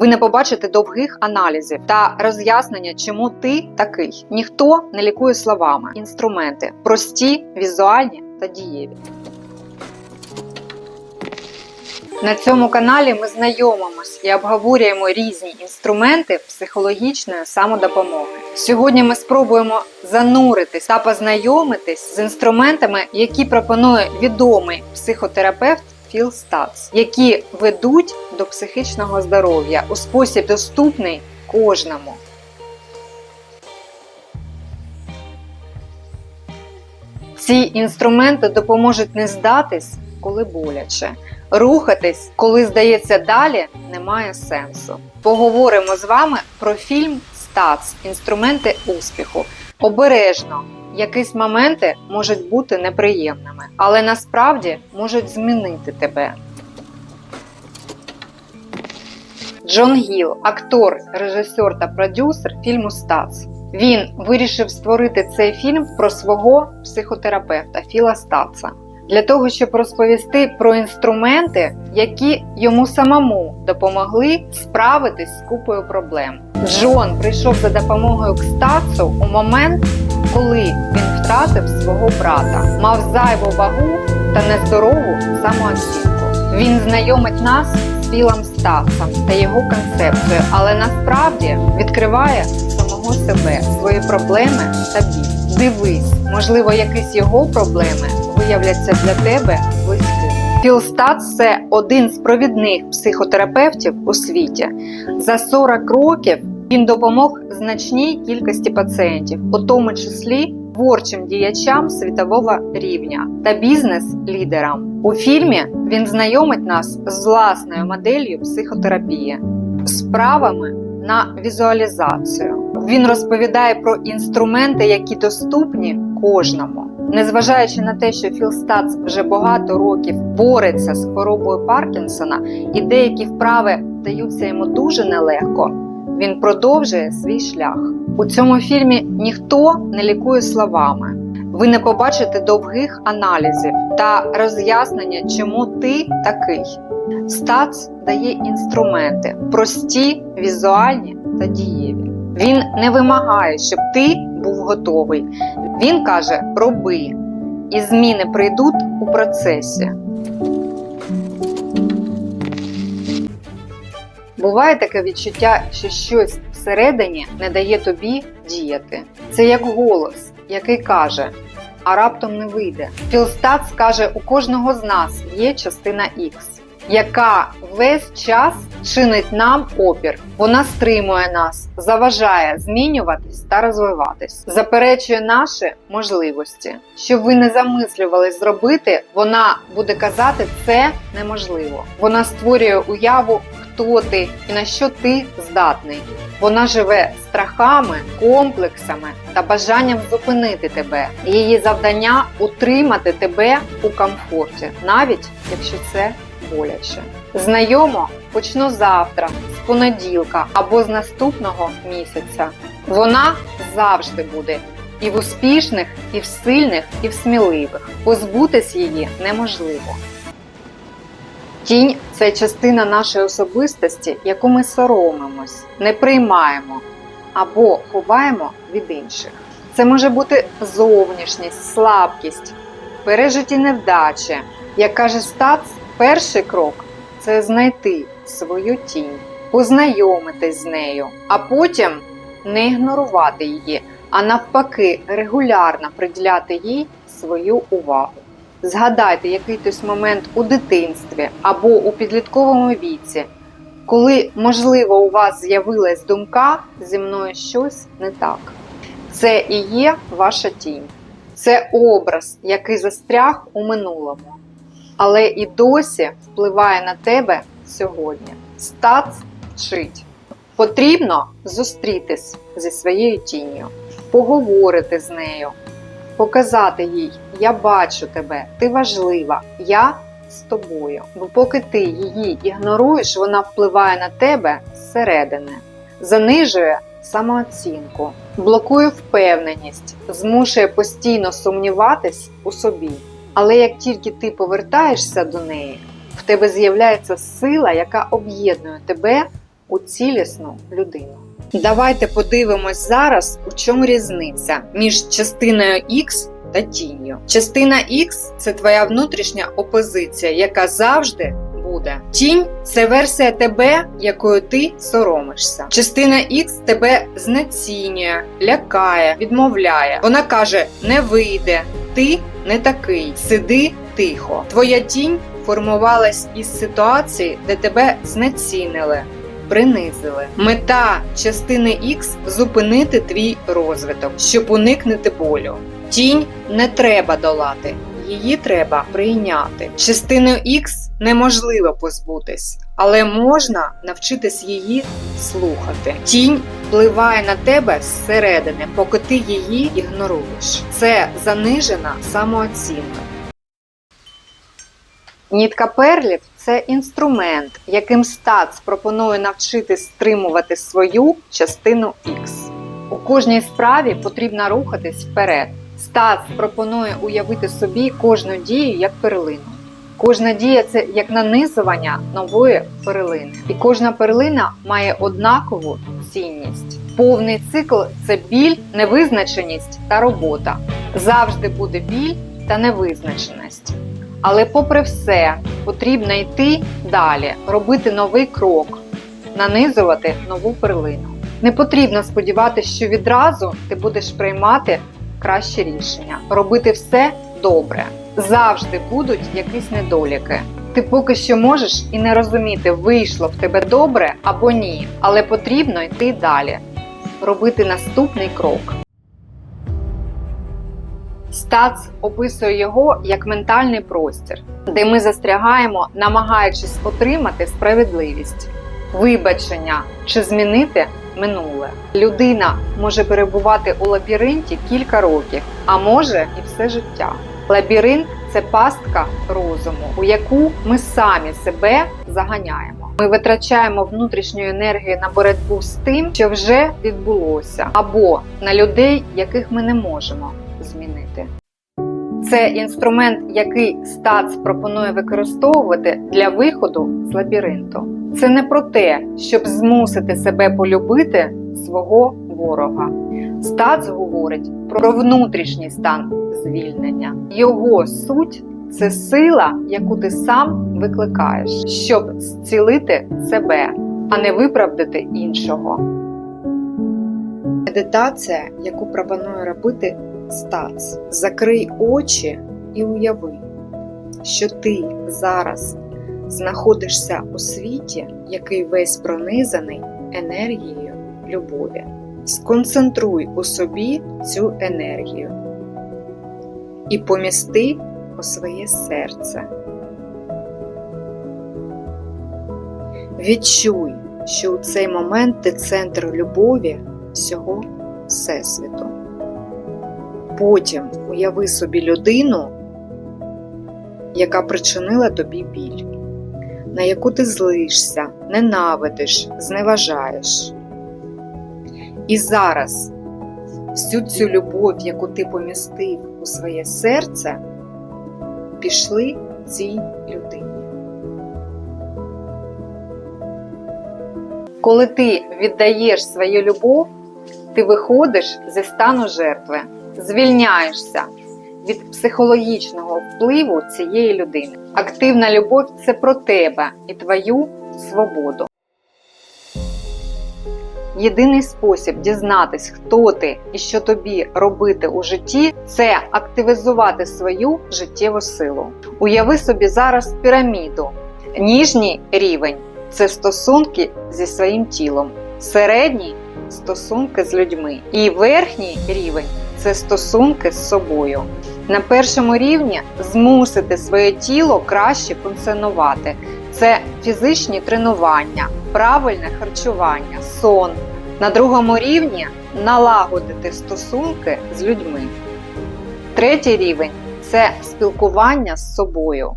Ви не побачите довгих аналізів та роз'яснення, чому ти такий. Ніхто не лікує словами. Інструменти прості, візуальні та дієві. На цьому каналі ми знайомимось і обговорюємо різні інструменти психологічної самодопомоги. Сьогодні ми спробуємо зануритись та познайомитись з інструментами, які пропонує відомий психотерапевт Філ Стац, які ведуть до психічного здоров'я у спосіб доступний кожному. Ці інструменти допоможуть не здатись, коли боляче, рухатись, коли здається далі, немає сенсу. Поговоримо з вами про фільм Стац інструменти успіху. Обережно, якісь моменти можуть бути неприємними, але насправді можуть змінити тебе. Джон Гіл, актор, режисер та продюсер фільму Стац. Він вирішив створити цей фільм про свого психотерапевта Філа Стаца для того, щоб розповісти про інструменти, які йому самому допомогли справитись з купою проблем. Джон прийшов за допомогою к Стацу у момент, коли він втратив свого брата, мав зайву вагу та нездорову самооцінку. Він знайомить нас з Філом Стацем та його концепцією, але насправді відкриває самого себе, свої проблеми та біль. Дивись, можливо, якісь його проблеми виявляться для тебе близькими. Філ Стац – це один з провідних психотерапевтів у світі. За 40 років він допомог значній кількості пацієнтів, у тому числі творчим діячам світового рівня та бізнес-лідерам. У фільмі він знайомить нас з власною моделлю психотерапії, справами на візуалізацію. Він розповідає про інструменти, які доступні кожному. Незважаючи на те, що Філ Стац вже багато років бореться з хворобою Паркінсона, і деякі вправи даються йому дуже нелегко, він продовжує свій шлях. У цьому фільмі ніхто не лікує словами. Ви не побачите довгих аналізів та роз'яснення, чому ти такий. Стац дає інструменти прості, візуальні та дієві. Він не вимагає, щоб ти був готовий. Він каже: роби, і зміни прийдуть у процесі. Буває таке відчуття, що щось всередині не дає тобі діяти. Це як голос, який каже, а раптом не вийде. Філстац каже, у кожного з нас є частина Х, яка весь час чинить нам опір. Вона стримує нас, заважає змінюватись та розвиватись, заперечує наші можливості. Щоб ви не замислювались зробити, вона буде казати це неможливо. Вона створює уяву, хто ти і на що ти здатний. Вона живе страхами, комплексами та бажанням зупинити тебе. Її завдання утримати тебе у комфорті, навіть якщо це боляче. Знайомо почну завтра, з понеділка або з наступного місяця. Вона завжди буде і в успішних, і в сильних, і в сміливих. Позбутись її неможливо. Тінь це частина нашої особистості, яку ми соромимось, не приймаємо або ховаємо від інших. Це може бути зовнішність, слабкість, пережиті невдачі. Як каже Стац, перший крок це знайти свою тінь, познайомитись з нею, а потім не ігнорувати її, а навпаки, регулярно приділяти їй свою увагу. Згадайте якийсь момент у дитинстві або у підлітковому віці, коли, можливо, у вас з'явилась думка зі мною щось не так. Це і є ваша тінь. Це образ, який застряг у минулому, але і досі впливає на тебе сьогодні. Стац вчить. Потрібно зустрітись зі своєю тінню, поговорити з нею, показати їй, я бачу тебе, ти важлива, я з тобою. Бо поки ти її ігноруєш, вона впливає на тебе зсередини, занижує самооцінку, блокує впевненість, змушує постійно сумніватись у собі. Але як тільки ти повертаєшся до неї, в тебе з'являється сила, яка об'єднує тебе у цілісну людину. Давайте подивимось зараз, у чому різниця між частиною X та тінню. Частина X – це твоя внутрішня опозиція, яка завжди буде. Тінь це версія тебе, якою ти соромишся. Частина X тебе знецінює, лякає, відмовляє. Вона каже: не вийде, ти не такий, сиди тихо. Твоя тінь формувалась із ситуації, де тебе знецінили. Принизили. Мета частини X – зупинити твій розвиток, щоб уникнути болю. Тінь не треба долати, її треба прийняти. Частиною X неможливо позбутись, але можна навчитись її слухати. Тінь впливає на тебе зсередини, поки ти її ігноруєш. Це занижена самооцінка. Нітка перлів це інструмент, яким стац пропонує навчитись стримувати свою частину X. У кожній справі потрібно рухатись вперед. Стац пропонує уявити собі кожну дію як перлину. Кожна дія це як нанизування нової перлини. І кожна перлина має однакову цінність. Повний цикл це біль, невизначеність та робота. Завжди буде біль та невизначеність. Але, попри все, потрібно йти далі, робити новий крок, нанизувати нову перлину. Не потрібно сподіватися, що відразу ти будеш приймати кращі рішення, робити все добре. Завжди будуть якісь недоліки. Ти поки що можеш і не розуміти, вийшло в тебе добре або ні, але потрібно йти далі, робити наступний крок. Стац описує його як ментальний простір, де ми застрягаємо, намагаючись отримати справедливість, вибачення чи змінити минуле. Людина може перебувати у лабіринті кілька років, а може і все життя. Лабіринт це пастка розуму, у яку ми самі себе заганяємо. Ми витрачаємо внутрішню енергію на боротьбу з тим, що вже відбулося, або на людей, яких ми не можемо змінити. Це інструмент, який стац пропонує використовувати для виходу з лабіринту. Це не про те, щоб змусити себе полюбити свого ворога. Стац говорить про внутрішній стан звільнення. Його суть це сила, яку ти сам викликаєш, щоб зцілити себе, а не виправдати іншого. Медитація, яку пропонує робити стац. Закрий очі і уяви, що ти зараз знаходишся у світі, який весь пронизаний енергією любові. Сконцентруй у собі цю енергію і помісти у своє серце. Відчуй, що у цей момент ти центр любові всього Всесвіту. Потім уяви собі людину, яка причинила тобі біль, на яку ти злишся, ненавидиш, зневажаєш. І зараз всю цю любов, яку ти помістив у своє серце, пішли цій людині. Коли ти віддаєш свою любов, ти виходиш зі стану жертви, звільняєшся від психологічного впливу цієї людини. Активна любов це про тебе і твою свободу. Єдиний спосіб дізнатись, хто ти і що тобі робити у житті, це активізувати свою життєву силу. Уяви собі зараз піраміду. Ніжній рівень це стосунки зі своїм тілом, середній стосунки з людьми, і верхній рівень це стосунки з собою. На першому рівні змусити своє тіло краще функціонувати. Це фізичні тренування, правильне харчування, сон. На другому рівні налагодити стосунки з людьми. Третій рівень це спілкування з собою.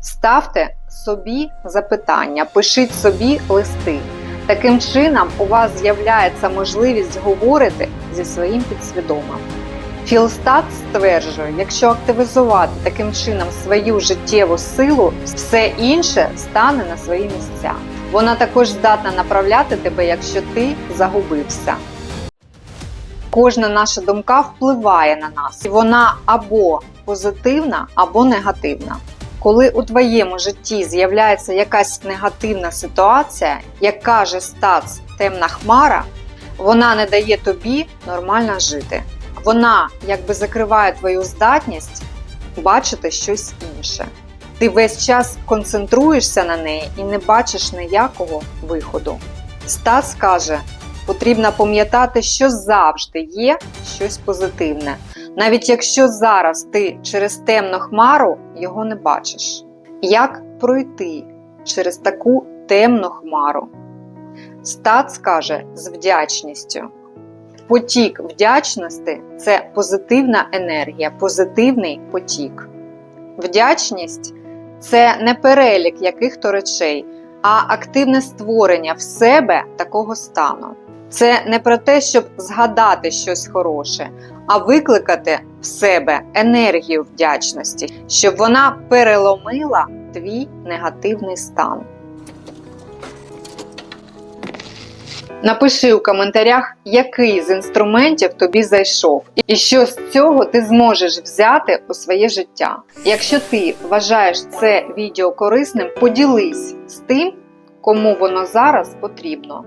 Ставте собі запитання, пишіть собі листи. Таким чином, у вас з'являється можливість говорити зі своїм підсвідомим. Філстат стверджує, якщо активізувати таким чином свою життєву силу, все інше стане на свої місця. Вона також здатна направляти тебе, якщо ти загубився. Кожна наша думка впливає на нас, і вона або позитивна, або негативна. Коли у твоєму житті з'являється якась негативна ситуація, як каже стац темна хмара, вона не дає тобі нормально жити. Вона якби закриває твою здатність бачити щось інше. Ти весь час концентруєшся на неї і не бачиш ніякого виходу. Стас каже, потрібно пам'ятати, що завжди є щось позитивне, навіть якщо зараз ти через темну хмару його не бачиш. Як пройти через таку темну хмару? Стац каже з вдячністю. Потік вдячності це позитивна енергія, позитивний потік. Вдячність це не перелік яких-то речей, а активне створення в себе такого стану. Це не про те, щоб згадати щось хороше, а викликати в себе енергію вдячності, щоб вона переломила твій негативний стан. Напиши у коментарях, який з інструментів тобі зайшов, і що з цього ти зможеш взяти у своє життя. Якщо ти вважаєш це відео корисним, поділись з тим, кому воно зараз потрібно.